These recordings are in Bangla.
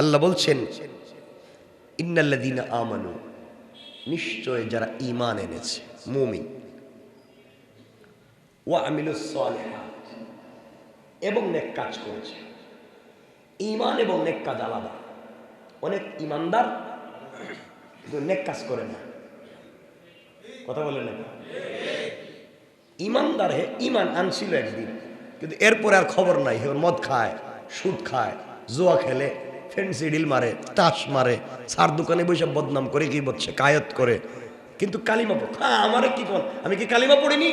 আল্লাহ বলছেন ইন্নাল্লাদিনা আমানু নিশ্চয় যারা ঈমান এনেছে, মুমিন। ও আমিলুস এবং নেক কাজ করেছে। ইমান এবং নেক কাজ আলাদা। অনেক ইমানদার নেক কাজ করে না। কথা বলে না ইমানদার হে ইমান আনছিল একদিন, কিন্তু এরপরে আর খবর নাই। মদ খায়, সুদ খায়, জুয়া খেলে। ফেন্সি ডিল মারে তাস মারে, সার দোকানে বসে বদনাম করে, কি বলছে, কায়ত করে। কিন্তু কালিমা হ্যাঁ আমারে কি কর আমি কি কালিমা পড়িনি?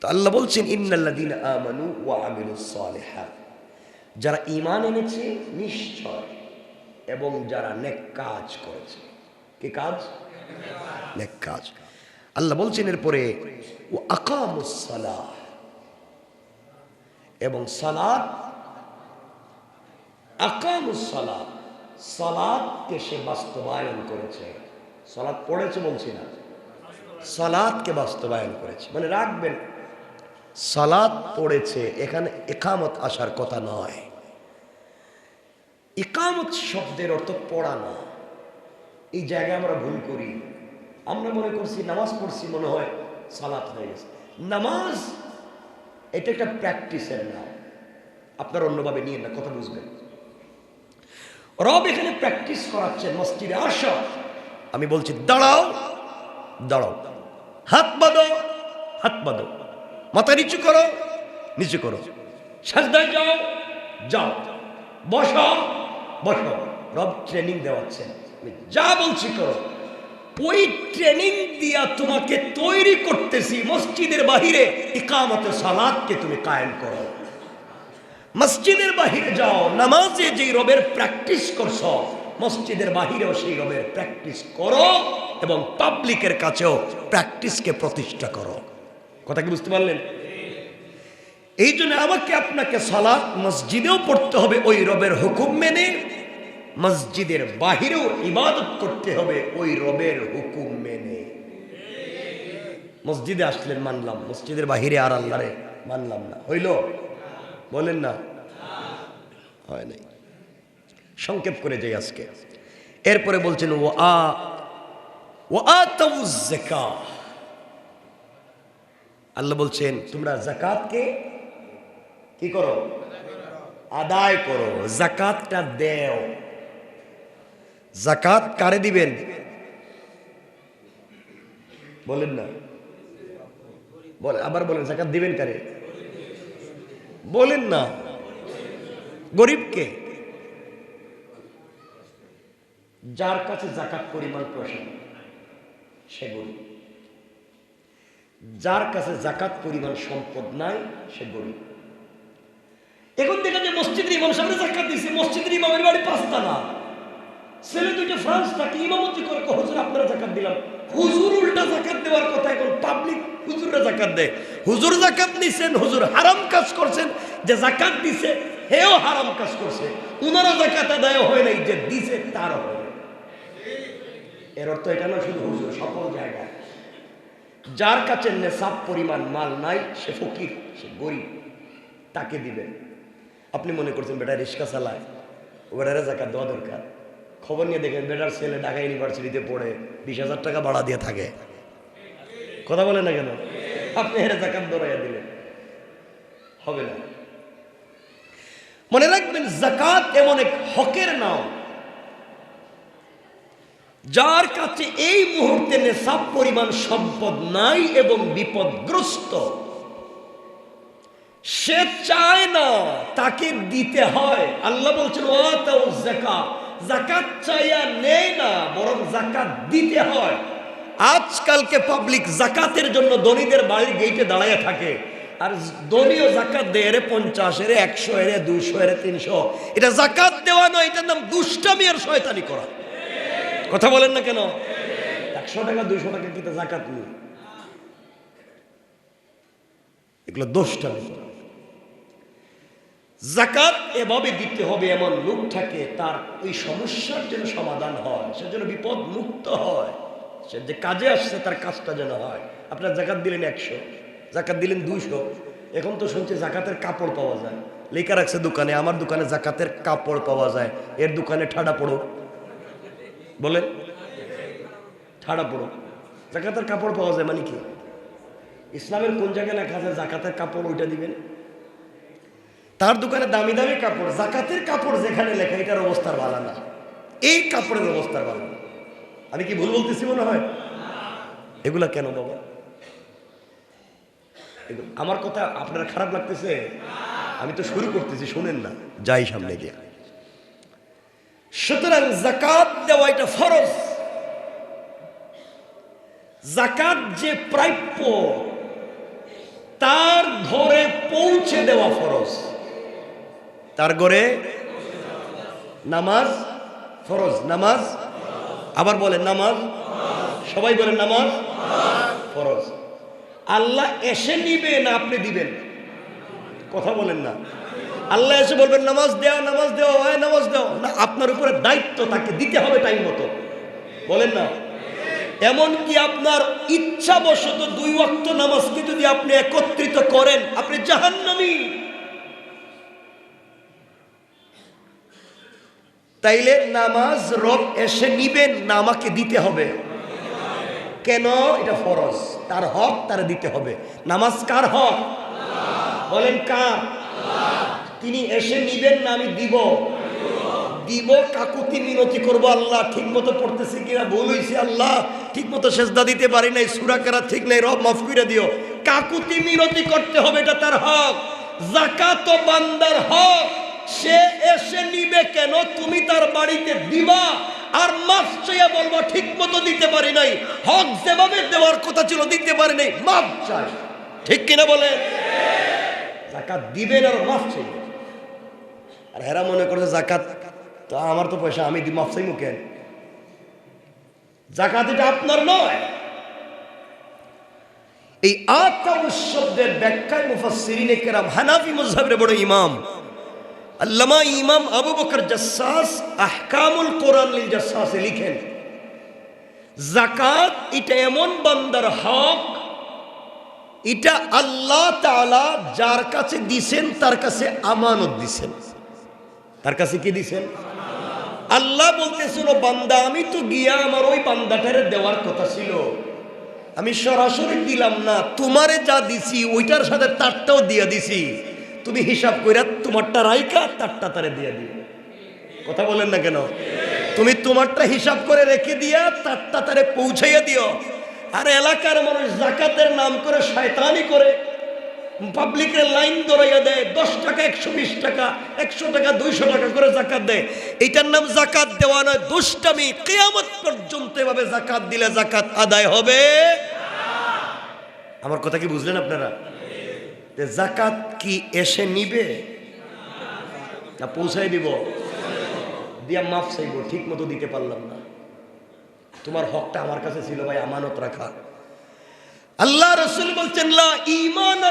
তো আল্লাহ বলছেন ইন্নাল্লাদিন আমানু ওয়া আমিলুস সালিহাত। যারা ঈমান এনেছে, নিশ্চয়, এবং যারা নেক কাজ করেছে। কি কাজ? নেক কাজ। আল্লাহ বলছেন, এরপরে ও আকামুস সালাহ। এবং সালাদ আকামুস সালাদ সালাদকে সে বাস্তবায়ন করেছে। সালাদ পড়েছে বলছি না। সালাদকে বাস্তবায়ন করেছে। মানে রাখবেন সালাদ পড়েছে, এখানে একামত আসার কথা নয়। ইকামত শব্দের অর্থ পড়া না এই জায়গায় আমরা ভুল করি। আমরা মনে করছি নামাজ পড়ছি, মনে হয় সালাত হয়ে গেছে। নামাজ, এটা একটা প্র্যাকটিসের নাম। আপনার অন্যভাবে নিয়ে না, কথা বুঝবেন। রব এখানে প্র্যাকটিস করাচ্ছেন মসজিদে। আসো আমি বলছি দাঁড়াও দাঁড়াও। হাত বাঁধো হাত বাঁধো। মাথা নিচু করো নিচু করো। সাজদায় যাও যাও। বসো বসো। রব ট্রেনিং দেওয়াচ্ছেন। আমি যা বলছি করো। ওই ট্রেনিং দিয়া তোমাকে তৈরি করতেছি মসজিদের বাহিরে ইকামতে সালাদকে তুমি কায়েম করো। মসজিদের বাহিরে যাও, নামাজে যেই রবের প্র্যাকটিস করছ, মসজিদের বাহিরেও সেই রবের প্র্যাকটিস করো এবং পাবলিকের কাছেও প্র্যাকটিসকে প্রতিষ্ঠা করো। কথা কি বুঝতে পারলেন? এই জন্য আমাকে আপনাকে সালাত মসজিদেও পড়তে হবে, ওই রবের হুকুম মেনে। মসজিদের বাহিরেও ইবাদত করতে হবে, ওই রবের হুকুম মেনে। মসজিদে আসলেন, মানলাম। মসজিদের বাহিরে আর আল্লাহরে মানলাম না। হইল? বলেন না। হয় নাই। সংক্ষেপ করে যাই আজকে। এরপরে বলছেন ও আ ও আতা আল্লাহ বলছেন, তোমরা জাকাতকে কি করো? আদায় করো। জাকাতটা দেও। জাকাত কারে দিবেন? বলেন না। বলে আবার বলেন জাকাত দিবেন কারে? বলেন না। গরিবকে। যার কাছে জাকাত পরিমাণ প্রশ্ন সে গরিব। যার কাছে জাকাত পরিমাণ সম্পদ নাই, সে গরিব। এখন দেখা যায় মসজিদের ইমাম সামনে জাকাত দিচ্ছে মসজিদের ইমামের বাড়ি পাঁচতলা ছেলে দুইটা ফ্রান্স থাকে, ইমামতি করে হুজুর, আপনারা জাকাত দিলাম। হুজুর উল্টা জাকাত দেওয়ার কথা এখন, পাবলিক হুজুররা জাকাত দেয়। হুজুর জাকাত নিছেন হুজুর হারাম কাজ করছেন, যে জাকাত দিছে, হেও হারাম কাজ করছে। উনারা জাকাত আদায় হয় নাই, যে দিছে তার হয় এর অর্থ এটা না, শুধু হুজুর, সকল জায়গায়। যার কাছে নেশাব পরিমাণ মাল নাই, সে ফকির, সে গরিব, তাকে দিবেন আপনি মনে করছেন, বেটা রিক্সা চালায়। ও বেটারে জাকাত দেওয়া দরকার। খবর নিয়ে দেখেন, বেটার ছেলে ঢাকা ইউনিভার্সিটিতে পড়ে, বিশ হাজার টাকা ভাড়া দিয়ে থাকে। কথা বলে না কেন? আপনি হেরে জাকাত দৌড়াইয়া দিলেন। হবে না। মনে রাখবেন জাকাত এমন এক হকের নাম। যার কাছে এই মুহূর্তে নেশাব পরিমাণ সম্পদ নাই এবং বিপদগ্রস্ত, সে চায় না তাকে দিতে হয়। আল্লাহ বলছেন যাকাত জাকাত চাইয়া নেয় না, বরং জাকাত দিতে হয়। আজকালকে পাবলিক জাকাতের জন্য ধনীদের বাড়ির গেটে দাঁড়ায় থাকে। আর ধনীও জাকাত দেয়, এরে পঞ্চাশ, এরে একশো, এরে দুশো এরে তিনশো। এটা জাকাত দেওয়া নয়, এটার নাম দুষ্টামি আর শয়তানি করা। কথা বলেন না কেন? একশো টাকা, দুইশো টাকা কিন্তু জাকাত নেই। এগুলো দোষটামি। জাকাত এভাবে দিতে হবে এমন লোক থাকে, তার ওই সমস্যার যেন সমাধান হয়, সেজন্য বিপদ মুক্ত হয়। সে যে কাজে আসছে, তার কাজটা যেন হয়। আপনার জাকাত দিলেন একশো, জাকাত দিলেন দুইশো। এখন তো শুনছি জাকাতের কাপড় পাওয়া যায়। লেখা রাখছে দোকানে, আমার দোকানে জাকাতের কাপড় পাওয়া যায়। এর দোকানে ঠাডা পড়ো বলে ঠাডা পড়ো জাকাতের কাপড় পাওয়া যায় মানে কি? ইসলামের কোন জায়গায় লেখা আছে, জাকাতের কাপড় ওইটা দিবেন তার দোকানে দামি দামি কাপড়, জাকাতের কাপড় যেখানে লেখা, এটার অবস্থার ভালো না। এই কাপড়ের অবস্থার ভালো না। আমি কি ভুল বলতেছি মনে হয়? এগুলা কেন বাবা? আমার কথা আপনার খারাপ লাগতেছে? আমি তো শুরু করতেছি, শুনেন না, যাই সামনে গিয়ে। সুতরাং জাকাত দেওয়া এটা ফরজ। জাকাত যে প্রাপ্য, তার ঘরে পৌঁছে দেওয়া ফরজ। তার ঘরে নামাজ ফরজ, নামাজ আবার বলেন নামাজ? সবাই বলেন নামাজ? ফরজ। আল্লাহ এসে নিবে না আপনি দিবেন? কথা বলেন না। আল্লাহ এসে বলবেন, নামাজ দেওয়া নামাজ দেওয়া হয়, নামাজ দেওয়া না, আপনার উপরে দায়িত্ব তাকে দিতে হবে টাইম মতো। বলেন না। এমনকি আপনার ইচ্ছাবশত দুই ওয়াক্ত নামাজকে যদি আপনি একত্রিত করেন, আপনি জাহান্নামী। তাইলে নামাজ রব এসে নিবেন না আমাকে দিতে হবে। কেন? এটা ফরজ। তার হক তার দিতে হবে। নামাজ কার হক? বলেন কার? তিনি এসে নিবেন না, আমি দিব। দিব কাকুতি মিনতি করব। আল্লাহ ঠিক মতো পড়তেছি কিনা? ভুল আল্লাহ। ঠিক মতো সেজদা দিতে পারি নাই, সুরা করা ঠিক নাই। রব মাফ করে দিও। কাকুতি মিনতি করতে হবে, এটা তার হক। জাকাত বান্দার হক। সে এসে নিবে কেন? তুমি তার বাড়িতে দিবা আর মাফ চাইয়া বলবা, ঠিক মতো দিতে পারি নাই। হক যেভাবে দেওয়ার কথা ছিল, দিতে পারি নাই, মাফ চাই। ঠিক কিনা বলে? জাকাত দিবেন আর মাফ চাইবেন আর হেরা মনে করছে, জাকাত তো আমার তো পয়সা, আমি মাফ চাইমু কেন? জাকাত এটা আপনার নয়। এই আতা শব্দের ব্যাখ্যায় মুফাসসিরিনে কেরাম হানাফি মুযহাবের বড় ইমাম আল্লামা ইমাম আবু বকর জাসসাস আহকামুল কোরআন লিল জাসসাসে লিখেন, জাকাত এটা এমন বান্দার হক, এটা আল্লাহ তাআলা যার কাছে দিছেন, তার কাছে আমানত দিছেন। তার কাছে কি দিছেন? আল্লাহ বলতেছিল, বান্দা, আমি তো গিয়া আমার ওই বান্দাটারে দেওয়ার কথা ছিল। আমি সরাসরি দিলাম না, তোমারে যা দিছি, ওইটার সাথে তারটাও দিয়া দিছি। তুমি হিসাব কইরা তোমারটা রাইখা, তারটা তারে দিয়া দিও। কথা বলেন না কেন? তুমি তোমারটা হিসাব করে রেখে দিয়া, তারটা তারে পৌঁছাইয়া দিও। আর এলাকার মানুষ জাকাতের নাম করে শয়তানি করে, পাবলিকের লাইন দৌড়াইয়া দেয়, দশ টাকা, একশো বিশ টাকা, একশো টাকা, দুইশো টাকা করে জাকাত দেয়। এটার নাম জাকাত দেওয়া নয়, দুষ্টামি। কেয়ামত পর্যন্ত এভাবে জাকাত দিলে জাকাত আদায় হবে। আমার কথা কি বুঝলেন আপনারা? জাকাত কি এসে নিবে? না পৌঁছাই দিব। দিয়া মাফ চাইব, ঠিক মতো দিতে পারলাম না। তোমার হকটা আমার কাছে ছিল ভাই, আমানত রাখা। আল্লাহ রসুল বলছেন ইমান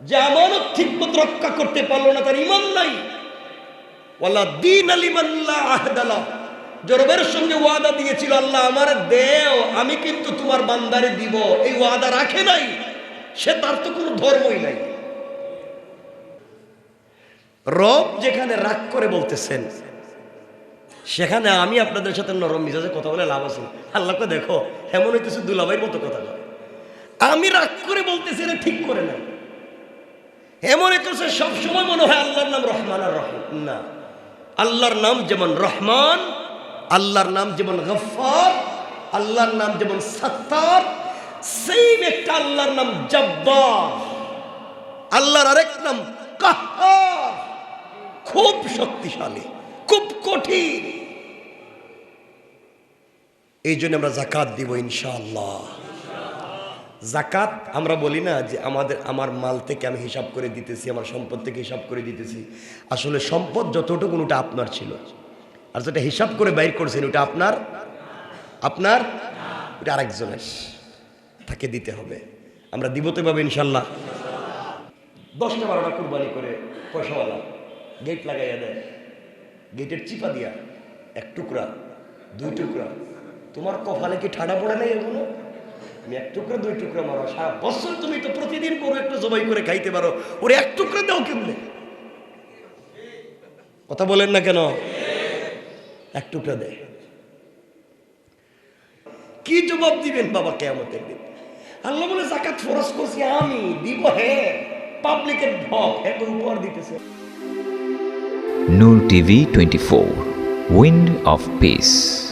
যে আমানত ঠিক মতো রক্ষা করতে পারল না, তার ইমান নাই। ওয়ালা জরবের সঙ্গে ওয়াদা দিয়েছিল, আল্লাহ আমার দেও, আমি কিন্তু তোমার বান্দারে দিব। এই ওয়াদা রাখে নাই। সে তার তো কোনো ধর্মই নাই। রব যেখানে রাগ করে বলতেছেন, সেখানে আমি আপনাদের সাথে নরম মিজাজে কথা বলে লাভ আছে। আল্লাহকে দেখো এমন কিছু দুলাভাইয়ের মতো কথা আমি রাগ করে বলতেছি এটা ঠিক করে না এমন কিছু সবসময় মনে হয় আল্লাহর নাম রহমান আর রহমান না, আল্লাহর নাম যেমন রহমান, আল্লাহর নাম যেমন গফার আল্লাহর নাম যেমন সত্তার সেই একটা আল্লাহর নাম জব্বার। আল্লাহর আরেক নাম কাহার খুব শক্তিশালী, খুব কঠিন। এই জন্য আমরা জাকাত দিব ইনশাআল্লাহ। জাকাত আমরা বলি না যে আমাদের, আমার মাল থেকে আমি হিসাব করে দিতেছি, আমার সম্পদ থেকে হিসাব করে দিতেছি। আসলে সম্পদ যতটুকু, ওটা আপনার ছিল। আর যেটা হিসাব করে বাইর করছেন, ওটা আপনার আপনার, ওটা আরেকজনের। তাকে দিতে হবে। আমরা দিব তো পাবো ইনশাল্লাহ দশটা বারোটা কুরবানি করে পয়সাওয়ালা। গেট লাগাইয়া দেয়। গেটের চিপা দিয়া এক টুকরা, দুই টুকরা। তোমার কপালে কি ঠাডা পড়ে নেই এগুলো তুমি এক টুকরা, দুই টুকরা মারো। সারা বছর তুমি তো প্রতিদিন গরু একটু জবাই করে খাইতে পারো। ওরে এক টুকরা দাও কেমনে? কথা বলেন না কেন? এক টুকরা দেয় কি জবাব দিবেন বাবা কেমতের দিন? আল্লাহ বলে, জাকাত ফরজ করছি আমি, দিব হে। পাবলিকের ভক এত উপর দিতেছে। Noor TV 24 Wind of Peace